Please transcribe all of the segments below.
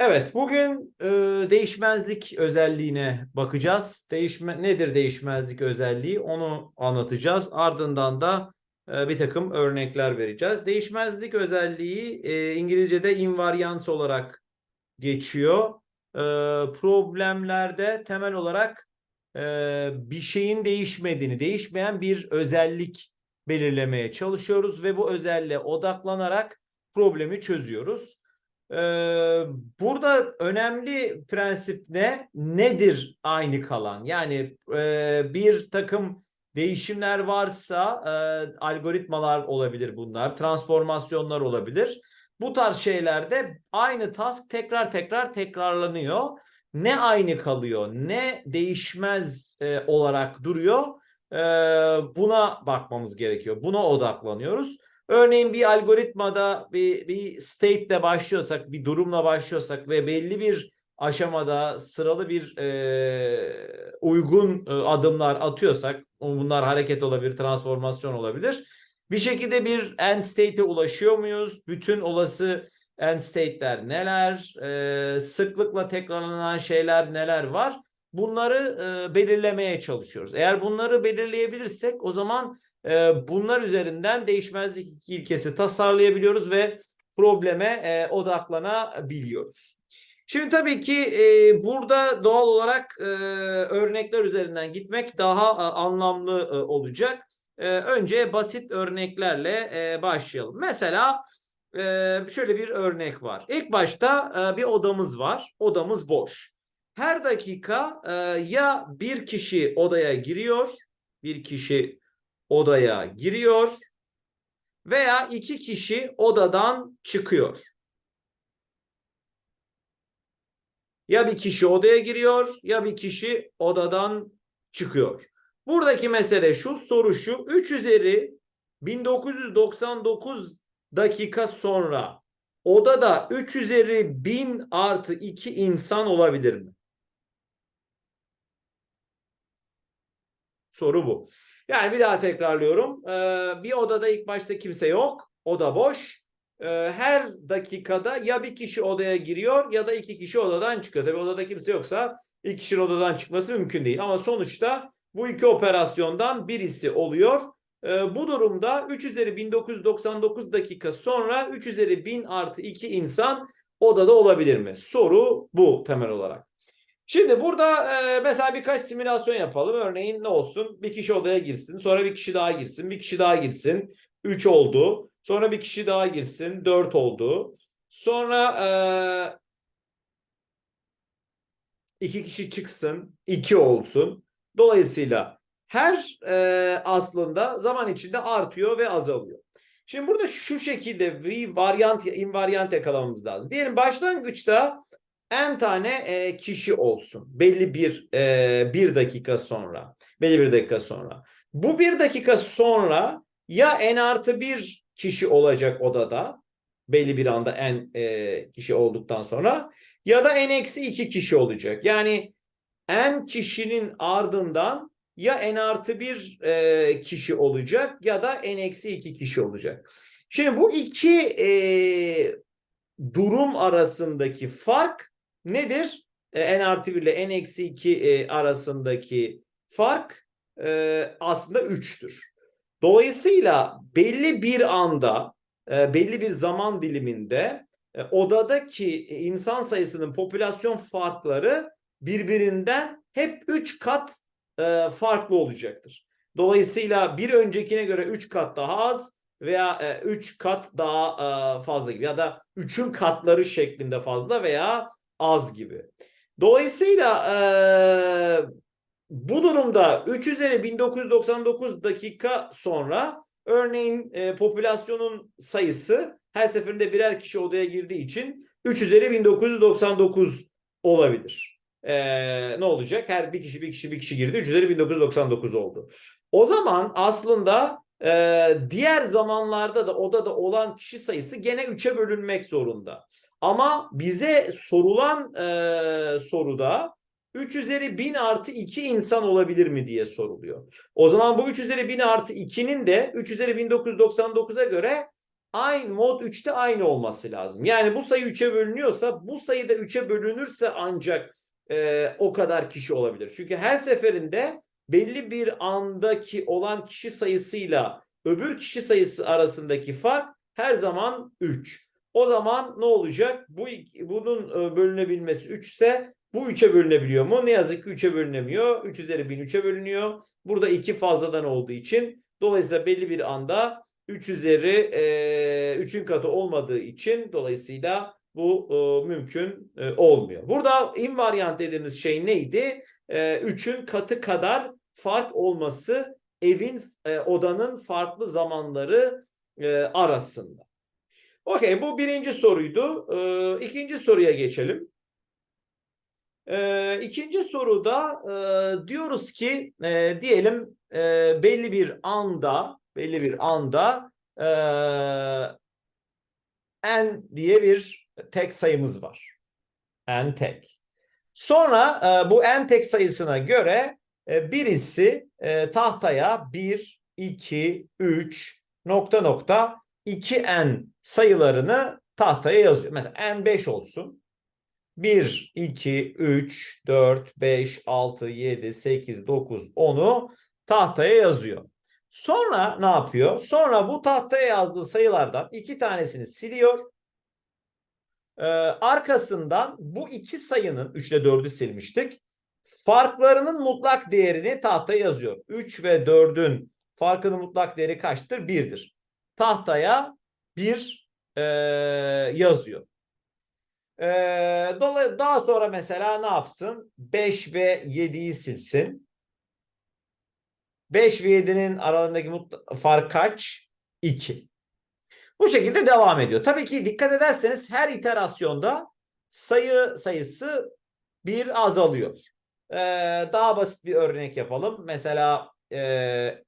Evet, bugün e, değişmezlik özelliğine bakacağız. Değişme nedir değişmezlik özelliği? Onu anlatacağız. Ardından da e, bir takım örnekler vereceğiz. Değişmezlik özelliği e, İngilizce'de invariance olarak geçiyor. E, problemlerde temel olarak e, bir şeyin değişmediğini, değişmeyen bir özellik belirlemeye çalışıyoruz ve bu özelliğe odaklanarak problemi çözüyoruz. Ee, burada önemli prensip ne? Nedir aynı kalan? Yani e, bir takım değişimler varsa e, algoritmalar olabilir bunlar, transformasyonlar olabilir. Bu tarz şeylerde aynı task tekrar tekrar tekrarlanıyor. Ne aynı kalıyor, ne değişmez e, olarak duruyor. E, buna bakmamız gerekiyor. Buna odaklanıyoruz. Örneğin bir algoritmada bir, bir state ile başlıyorsak, bir durumla başlıyorsak ve belli bir aşamada sıralı bir e, uygun e, adımlar atıyorsak, bunlar hareket olabilir, transformasyon olabilir. Bir şekilde bir end state'e ulaşıyor muyuz? Bütün olası end state'ler neler? E, sıklıkla tekrarlanan şeyler neler var? Bunları e, belirlemeye çalışıyoruz. Eğer bunları belirleyebilirsek o zaman e, bunlar üzerinden değişmezlik ilkesi tasarlayabiliyoruz ve probleme e, odaklanabiliyoruz. Şimdi tabii ki e, burada doğal olarak e, örnekler üzerinden gitmek daha anlamlı olacak. Önce basit örneklerle başlayalım. Mesela şöyle bir örnek var. İlk başta bir odamız var. Odamız boş. Her dakika ya bir kişi odaya giriyor, bir kişi odaya giriyor veya iki kişi odadan çıkıyor. Ya bir kişi odaya giriyor ya bir kişi odadan çıkıyor. Buradaki mesele şu, soru şu. 3 üzeri 1999 dakika sonra odada 3 üzeri 1000 artı 2 insan olabilir mi? Soru bu. Yani bir daha tekrarlıyorum. Ee, bir odada ilk başta kimse yok. Oda boş. Ee, her dakikada ya bir kişi odaya giriyor ya da iki kişi odadan çıkıyor. Tabii odada kimse yoksa iki kişinin odadan çıkması mümkün değil. Ama sonuçta bu iki operasyondan birisi oluyor. Ee, bu durumda 3 üzeri 1999 dakika sonra 3 üzeri 1000 artı 2 insan odada olabilir mi? Soru bu temel olarak. Şimdi burada e, mesela birkaç simülasyon yapalım. Örneğin ne olsun? Bir kişi odaya girsin. Sonra bir kişi daha girsin. Bir kişi daha girsin. 3 oldu. Sonra bir kişi daha girsin. 4 oldu. Sonra e, iki kişi çıksın. 2 olsun. Dolayısıyla her e, aslında zaman içinde artıyor ve azalıyor. Şimdi burada şu şekilde bir varyant, invariant yakalamamız lazım. Diyelim başlangıçta n tane e, kişi olsun. Belli bir e, bir dakika sonra belli bir dakika sonra. Bu bir dakika sonra ya n artı bir kişi olacak odada belli bir anda n e, kişi olduktan sonra ya da n eksi iki kişi olacak. Yani n kişinin ardından ya n artı bir e, kişi olacak ya da n eksi iki kişi olacak. Şimdi bu iki e, durum arasındaki fark nedir? E, n artı 1 ile n eksi 2 e, arasındaki fark e, aslında 3'tür. Dolayısıyla belli bir anda, e, belli bir zaman diliminde e, odadaki insan sayısının popülasyon farkları birbirinden hep 3 kat e, farklı olacaktır. Dolayısıyla bir öncekine göre 3 kat daha az veya 3 kat daha fazla gibi ya da 3'ün katları şeklinde fazla veya az gibi. Dolayısıyla e, bu durumda 3 üzeri 1999 dakika sonra örneğin e, popülasyonun sayısı her seferinde birer kişi odaya girdiği için 3 üzeri 1999 olabilir. E, ne olacak? Her bir kişi bir kişi bir kişi girdi 3 üzeri 1999 oldu. O zaman aslında e, diğer zamanlarda da odada olan kişi sayısı gene 3'e bölünmek zorunda. Ama bize sorulan e, soruda 3 üzeri 1000 artı 2 insan olabilir mi diye soruluyor. O zaman bu 3 üzeri 1000 artı 2'nin de 3 üzeri 1999'a göre aynı mod 3'te aynı olması lazım. Yani bu sayı 3'e bölünüyorsa bu sayı da 3'e bölünürse ancak e, o kadar kişi olabilir. Çünkü her seferinde belli bir andaki olan kişi sayısıyla öbür kişi sayısı arasındaki fark her zaman 3. O zaman ne olacak? Bu bunun e, bölünebilmesi 3 ise bu 3'e bölünebiliyor mu? Ne yazık ki 3'e bölünemiyor. 3 üzeri 1000 3'e bölünüyor. Burada 2 fazladan olduğu için dolayısıyla belli bir anda 3 üzeri e, 3'ün katı olmadığı için dolayısıyla bu e, mümkün e, olmuyor. Burada invariant dediğimiz şey neydi? E, 3'ün katı kadar fark olması evin e, odanın farklı zamanları e, arasında. Okey bu birinci soruydu. E, ikinci soruya geçelim. E, ikinci soruda e, diyoruz ki e, diyelim e, belli bir anda belli bir anda e, n diye bir tek sayımız var. n tek. Sonra e, bu n tek sayısına göre e, birisi e, tahtaya 1, 2, 3 nokta nokta 2n sayılarını tahtaya yazıyor. Mesela n 5 olsun. 1, 2, 3, 4, 5, 6, 7, 8, 9, 10'u tahtaya yazıyor. Sonra ne yapıyor? Sonra bu tahtaya yazdığı sayılardan iki tanesini siliyor. Ee, arkasından bu iki sayının 3 ile 4'ü silmiştik. Farklarının mutlak değerini tahtaya yazıyor. 3 ve 4'ün farkının mutlak değeri kaçtır? 1'dir. Tahtaya 1 e, yazıyor. E, daha sonra mesela ne yapsın? 5 ve 7'yi silsin. 5 ve 7'nin aralarındaki fark kaç? 2. Bu şekilde devam ediyor. Tabii ki dikkat ederseniz her iterasyonda sayı sayısı bir azalıyor. Ee, daha basit bir örnek yapalım. Mesela e,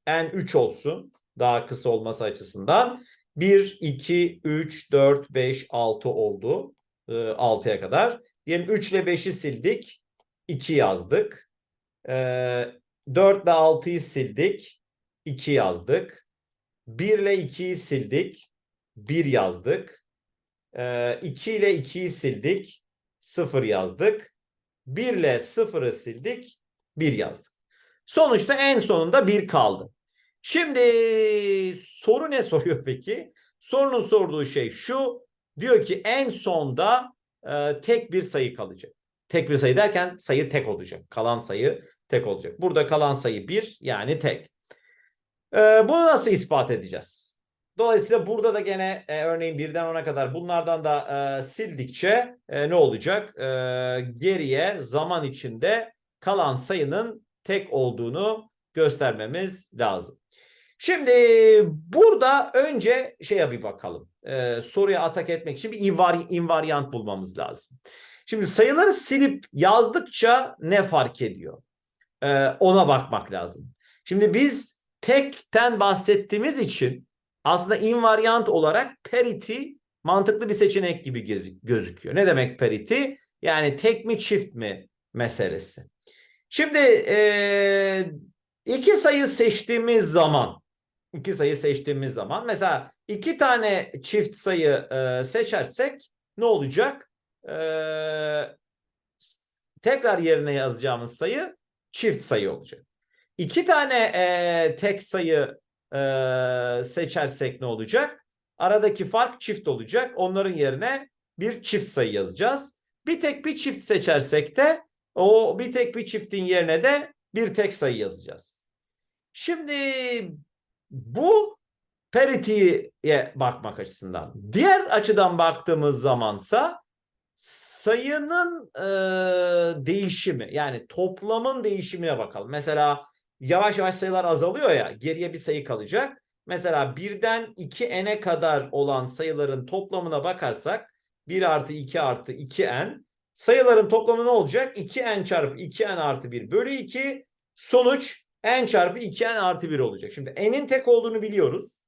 n 3 olsun. Daha kısa olması açısından. 1, 2, 3, 4, 5, 6 oldu. E, 6'ya kadar. Diyelim 3 ile 5'i sildik. 2 yazdık. E, 4 ile 6'yı sildik. 2 yazdık. 1 ile 2'yi sildik. 1 yazdık. 2 ile 2'yi sildik. 0 yazdık. 1 ile 0'ı sildik. 1 yazdık. Sonuçta en sonunda 1 kaldı. Şimdi soru ne soruyor peki? Sorunun sorduğu şey şu. Diyor ki en sonda e, tek bir sayı kalacak. Tek bir sayı derken sayı tek olacak. Kalan sayı tek olacak. Burada kalan sayı 1 yani tek. E, bunu nasıl ispat edeceğiz? Dolayısıyla burada da gene e, örneğin birden ona kadar bunlardan da e, sildikçe e, ne olacak? E, geriye zaman içinde kalan sayının tek olduğunu göstermemiz lazım. Şimdi burada önce şeye bir bakalım. E, soruya atak etmek için bir invar, invariant bulmamız lazım. Şimdi sayıları silip yazdıkça ne fark ediyor? E, ona bakmak lazım. Şimdi biz tekten bahsettiğimiz için aslında invariant olarak parity mantıklı bir seçenek gibi gözüküyor. Ne demek parity? Yani tek mi çift mi meselesi. Şimdi e, iki sayı seçtiğimiz zaman iki sayı seçtiğimiz zaman mesela iki tane çift sayı e, seçersek ne olacak? E, tekrar yerine yazacağımız sayı çift sayı olacak. İki tane e, tek sayı e, seçersek ne olacak? Aradaki fark çift olacak. Onların yerine bir çift sayı yazacağız. Bir tek bir çift seçersek de o bir tek bir çiftin yerine de bir tek sayı yazacağız. Şimdi bu parity'ye bakmak açısından. Diğer açıdan baktığımız zamansa sayının e, değişimi yani toplamın değişimine bakalım. Mesela yavaş yavaş sayılar azalıyor ya geriye bir sayı kalacak. Mesela birden 2n'e kadar olan sayıların toplamına bakarsak 1 artı 2 artı 2n sayıların toplamı ne olacak? 2n çarpı 2n artı 1 bölü 2 sonuç n çarpı 2n artı 1 olacak. Şimdi n'in tek olduğunu biliyoruz.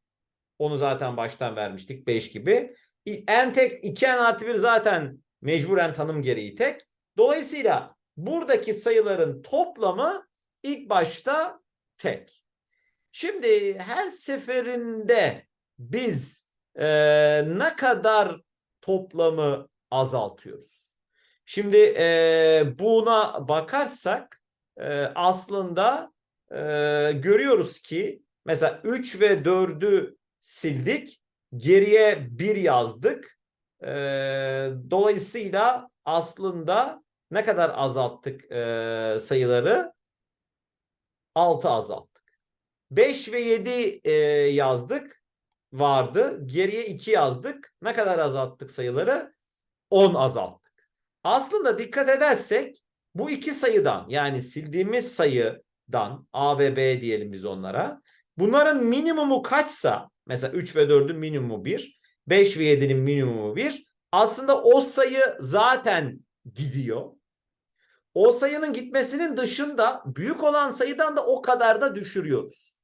Onu zaten baştan vermiştik 5 gibi. n tek 2n artı 1 zaten mecburen tanım gereği tek. Dolayısıyla buradaki sayıların toplamı ilk başta tek. Şimdi her seferinde biz e, ne kadar toplamı azaltıyoruz? Şimdi e, buna bakarsak e, aslında e, görüyoruz ki mesela 3 ve 4'ü sildik. Geriye 1 yazdık. E, dolayısıyla aslında ne kadar azalttık e, sayıları? 6 azalttık. 5 ve 7 e, yazdık. Vardı. Geriye 2 yazdık. Ne kadar azalttık sayıları? 10 azalttık. Aslında dikkat edersek bu iki sayıdan yani sildiğimiz sayıdan A ve B diyelim biz onlara. Bunların minimumu kaçsa mesela 3 ve 4'ün minimumu 1, 5 ve 7'nin minimumu 1. Aslında o sayı zaten gidiyor. O sayının gitmesinin dışında büyük olan sayıdan da o kadar da düşürüyoruz.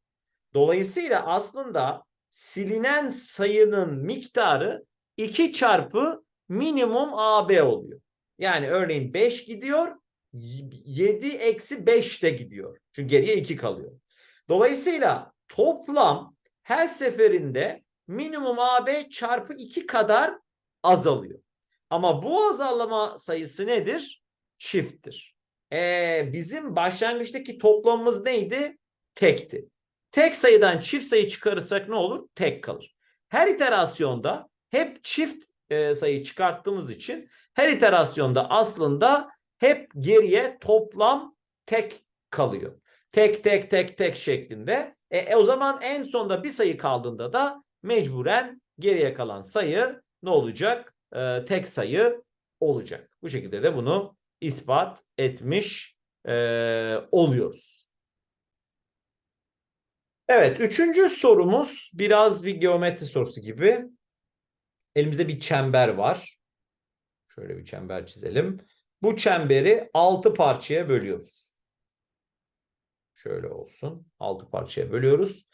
Dolayısıyla aslında silinen sayının miktarı 2 çarpı minimum AB oluyor. Yani örneğin 5 gidiyor 7 eksi 5 de gidiyor. Çünkü geriye 2 kalıyor. Dolayısıyla toplam her seferinde minimum AB çarpı 2 kadar azalıyor. Ama bu azalma sayısı nedir? Çifttir. Ee, bizim başlangıçtaki toplamımız neydi? Tekti. Tek sayıdan çift sayı çıkarırsak ne olur? Tek kalır. Her iterasyonda hep çift e, sayı çıkarttığımız için her iterasyonda aslında hep geriye toplam tek kalıyor. Tek tek tek tek şeklinde. E, e, o zaman en sonda bir sayı kaldığında da mecburen geriye kalan sayı ne olacak? E, tek sayı olacak. Bu şekilde de bunu ispat etmiş e, oluyoruz. Evet, üçüncü sorumuz biraz bir geometri sorusu gibi. Elimizde bir çember var. Şöyle bir çember çizelim. Bu çemberi altı parçaya bölüyoruz. Şöyle olsun. Altı parçaya bölüyoruz.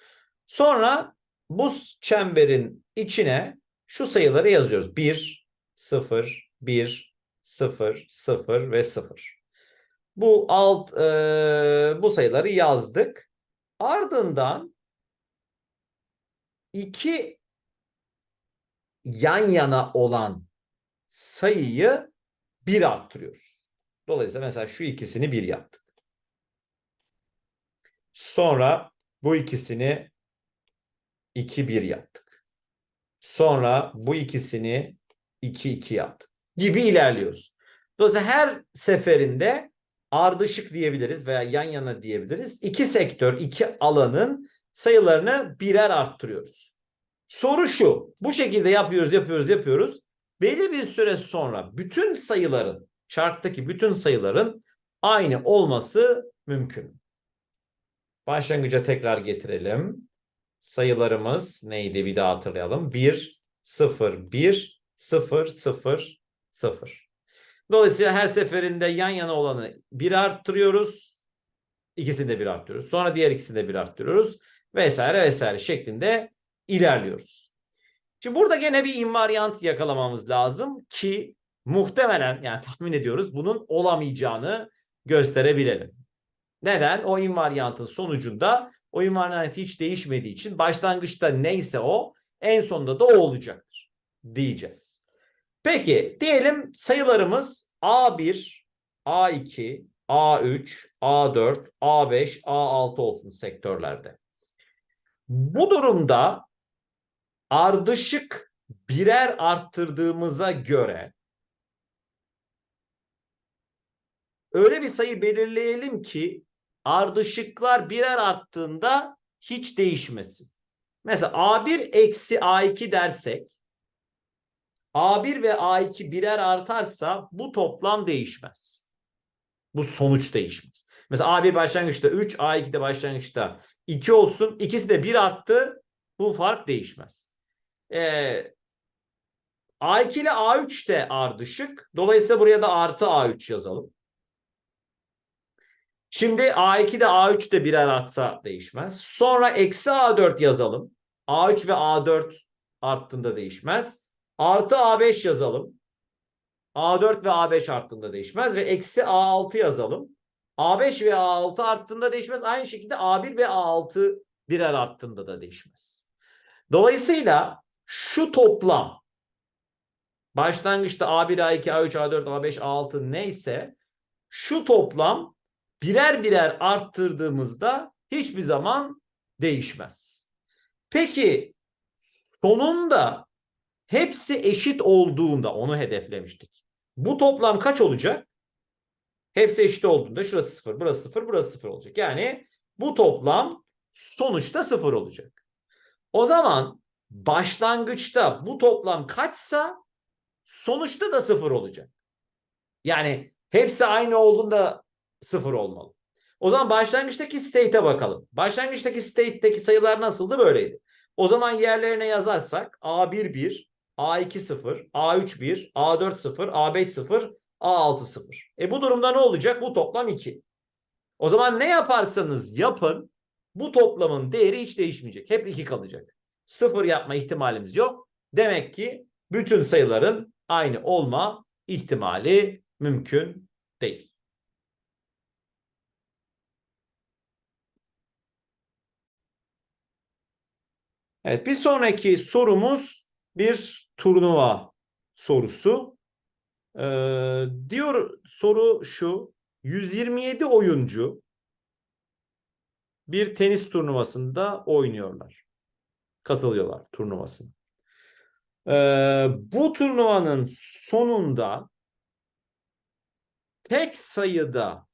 Sonra bu çemberin içine şu sayıları yazıyoruz. 1, 0, 1, 0, 0 ve 0. Bu alt e, bu sayıları yazdık. Ardından iki yan yana olan sayıyı bir arttırıyoruz. Dolayısıyla mesela şu ikisini bir yaptık. Sonra bu ikisini 2 1 yaptık. Sonra bu ikisini 2 2 yaptık. Gibi ilerliyoruz. Dolayısıyla her seferinde ardışık diyebiliriz veya yan yana diyebiliriz. İki sektör, iki alanın sayılarını birer arttırıyoruz. Soru şu. Bu şekilde yapıyoruz, yapıyoruz, yapıyoruz. Belli bir süre sonra bütün sayıların, charttaki bütün sayıların aynı olması mümkün. Başlangıca tekrar getirelim. Sayılarımız neydi bir daha hatırlayalım. 1, 0, 1, 0, 0, 0. Dolayısıyla her seferinde yan yana olanı bir arttırıyoruz. İkisini de bir arttırıyoruz. Sonra diğer ikisini de bir arttırıyoruz. Vesaire vesaire şeklinde ilerliyoruz. Şimdi burada gene bir invaryant yakalamamız lazım ki muhtemelen yani tahmin ediyoruz bunun olamayacağını gösterebilelim. Neden? O invaryantın sonucunda o invaryant hiç değişmediği için başlangıçta neyse o en sonunda da o olacaktır diyeceğiz. Peki diyelim sayılarımız A1, A2, A3, A4, A5, A6 olsun sektörlerde. Bu durumda ardışık birer arttırdığımıza göre öyle bir sayı belirleyelim ki ardışıklar birer arttığında hiç değişmesin. Mesela A1 eksi A2 dersek A1 ve A2 birer artarsa bu toplam değişmez. Bu sonuç değişmez. Mesela A1 başlangıçta 3, A2 de başlangıçta 2 olsun. İkisi de 1 arttı. Bu fark değişmez. Ee, A2 ile A3 de ardışık. Dolayısıyla buraya da artı A3 yazalım. Şimdi A2 de A3 de birer artsa değişmez. Sonra eksi A4 yazalım. A3 ve A4 arttığında değişmez. Artı A5 yazalım. A4 ve A5 arttığında değişmez. Ve eksi A6 yazalım. A5 ve A6 arttığında değişmez. Aynı şekilde A1 ve A6 birer arttığında da değişmez. Dolayısıyla şu toplam başlangıçta A1, A2, A3, A4, A5, A6 neyse şu toplam birer birer arttırdığımızda hiçbir zaman değişmez. Peki sonunda hepsi eşit olduğunda onu hedeflemiştik. Bu toplam kaç olacak? Hepsi eşit olduğunda şurası 0, burası 0, burası 0 olacak. Yani bu toplam sonuçta 0 olacak. O zaman başlangıçta bu toplam kaçsa sonuçta da 0 olacak. Yani hepsi aynı olduğunda 0 olmalı. O zaman başlangıçtaki state'e bakalım. Başlangıçtaki state'teki sayılar nasıldı? Böyleydi. O zaman yerlerine yazarsak A1 1, A2 0, A3 1, A4 0, A5 0, A6 0. E bu durumda ne olacak? Bu toplam 2. O zaman ne yaparsanız yapın bu toplamın değeri hiç değişmeyecek. Hep 2 kalacak. 0 yapma ihtimalimiz yok. Demek ki bütün sayıların aynı olma ihtimali mümkün değil. Evet bir sonraki sorumuz bir turnuva sorusu. Ee, diyor soru şu 127 oyuncu bir tenis turnuvasında oynuyorlar. Katılıyorlar turnuvasına. Ee, bu turnuvanın sonunda tek sayıda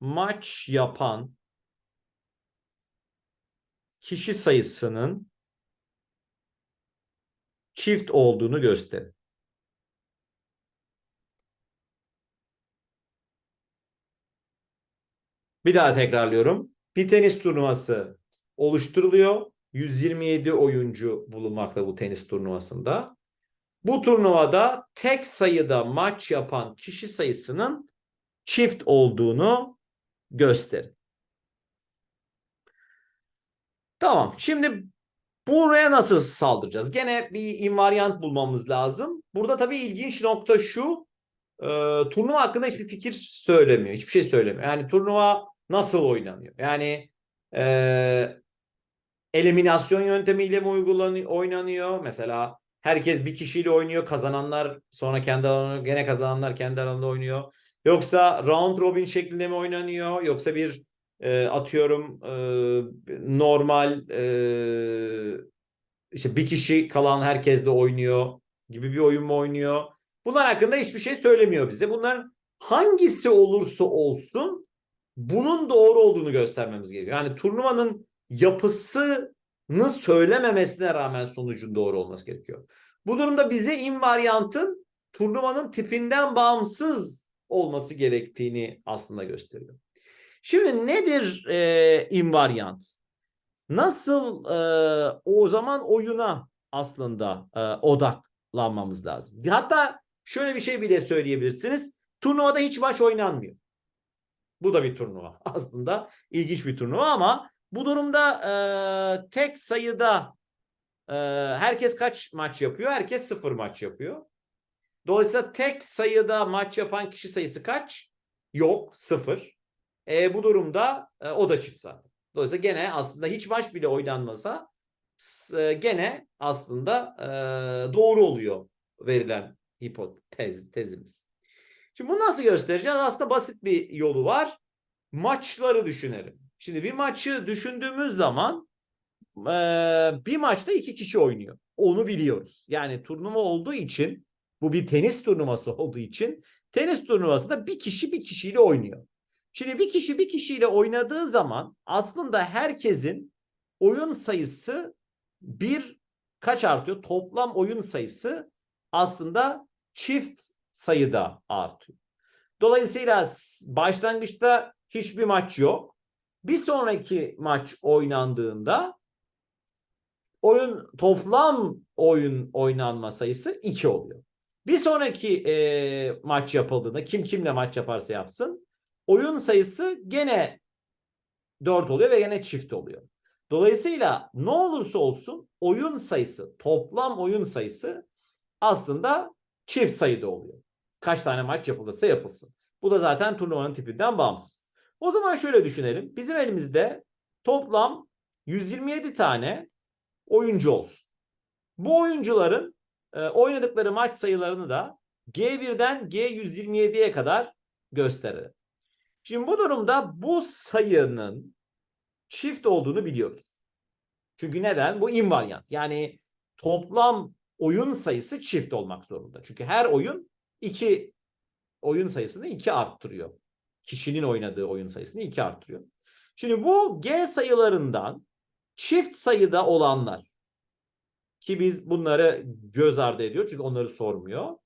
maç yapan kişi sayısının çift olduğunu gösterir. Bir daha tekrarlıyorum. Bir tenis turnuvası oluşturuluyor. 127 oyuncu bulunmakta bu tenis turnuvasında. Bu turnuvada tek sayıda maç yapan kişi sayısının çift olduğunu gösterin. Tamam. Şimdi buraya nasıl saldıracağız? Gene bir invariant bulmamız lazım. Burada tabii ilginç nokta şu. E, turnuva hakkında hiçbir fikir söylemiyor. Hiçbir şey söylemiyor. Yani turnuva nasıl oynanıyor? Yani e, eliminasyon yöntemiyle mi uygulanıyor, oynanıyor? Mesela herkes bir kişiyle oynuyor. Kazananlar sonra kendi alanında, gene kazananlar kendi alanında oynuyor. Yoksa round robin şeklinde mi oynanıyor? Yoksa bir e, atıyorum e, normal e, işte bir kişi kalan herkes de oynuyor gibi bir oyun mu oynuyor? Bunlar hakkında hiçbir şey söylemiyor bize. Bunların hangisi olursa olsun bunun doğru olduğunu göstermemiz gerekiyor. Yani turnuvanın yapısını söylememesine rağmen sonucun doğru olması gerekiyor. Bu durumda bize invariantın turnuvanın tipinden bağımsız olması gerektiğini aslında gösteriyor. Şimdi nedir e, invariant? Nasıl e, o zaman oyuna aslında e, odaklanmamız lazım. Hatta şöyle bir şey bile söyleyebilirsiniz. Turnuvada hiç maç oynanmıyor. Bu da bir turnuva. Aslında ilginç bir turnuva ama bu durumda e, tek sayıda e, herkes kaç maç yapıyor? Herkes sıfır maç yapıyor. Dolayısıyla tek sayıda maç yapan kişi sayısı kaç? Yok, sıfır. E, bu durumda e, o da çift zaten. Dolayısıyla gene aslında hiç maç bile oynanmasa e, gene aslında e, doğru oluyor verilen hipotez tezimiz. Şimdi bunu nasıl göstereceğiz? Aslında basit bir yolu var. Maçları düşünelim. Şimdi bir maçı düşündüğümüz zaman e, bir maçta iki kişi oynuyor. Onu biliyoruz. Yani turnuva olduğu için bu bir tenis turnuvası olduğu için tenis turnuvasında bir kişi bir kişiyle oynuyor. Şimdi bir kişi bir kişiyle oynadığı zaman aslında herkesin oyun sayısı bir kaç artıyor? Toplam oyun sayısı aslında çift sayıda artıyor. Dolayısıyla başlangıçta hiçbir maç yok. Bir sonraki maç oynandığında oyun toplam oyun oynanma sayısı 2 oluyor. Bir sonraki e, maç yapıldığında kim kimle maç yaparsa yapsın oyun sayısı gene 4 oluyor ve gene çift oluyor. Dolayısıyla ne olursa olsun oyun sayısı, toplam oyun sayısı aslında çift sayıda oluyor. Kaç tane maç yapılırsa yapılsın. Bu da zaten turnuvanın tipinden bağımsız. O zaman şöyle düşünelim. Bizim elimizde toplam 127 tane oyuncu olsun. Bu oyuncuların e, oynadıkları maç sayılarını da G1'den G127'ye kadar gösterir. Şimdi bu durumda bu sayının çift olduğunu biliyoruz. Çünkü neden? Bu invariant. Yani toplam oyun sayısı çift olmak zorunda. Çünkü her oyun iki oyun sayısını iki arttırıyor. Kişinin oynadığı oyun sayısını iki arttırıyor. Şimdi bu G sayılarından çift sayıda olanlar ki biz bunları göz ardı ediyor çünkü onları sormuyor.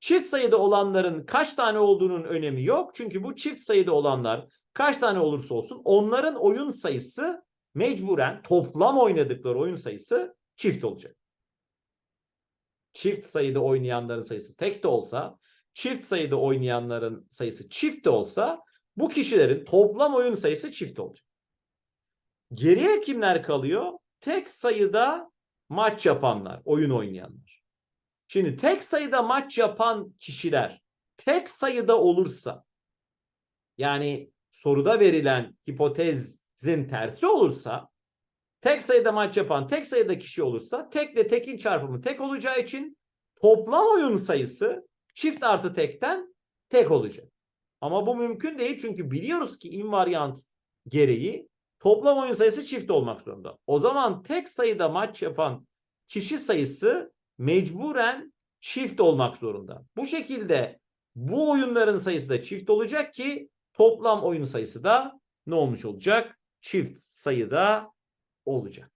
Çift sayıda olanların kaç tane olduğunun önemi yok. Çünkü bu çift sayıda olanlar kaç tane olursa olsun onların oyun sayısı mecburen toplam oynadıkları oyun sayısı çift olacak. Çift sayıda oynayanların sayısı tek de olsa, çift sayıda oynayanların sayısı çift de olsa bu kişilerin toplam oyun sayısı çift olacak. Geriye kimler kalıyor? Tek sayıda maç yapanlar, oyun oynayanlar. Şimdi tek sayıda maç yapan kişiler tek sayıda olursa yani soruda verilen hipotezin tersi olursa tek sayıda maç yapan tek sayıda kişi olursa tekle tekin çarpımı tek olacağı için toplam oyun sayısı çift artı tekten tek olacak. Ama bu mümkün değil çünkü biliyoruz ki invariant gereği toplam oyun sayısı çift olmak zorunda. O zaman tek sayıda maç yapan kişi sayısı mecburen çift olmak zorunda. Bu şekilde bu oyunların sayısı da çift olacak ki toplam oyun sayısı da ne olmuş olacak? Çift sayıda olacak.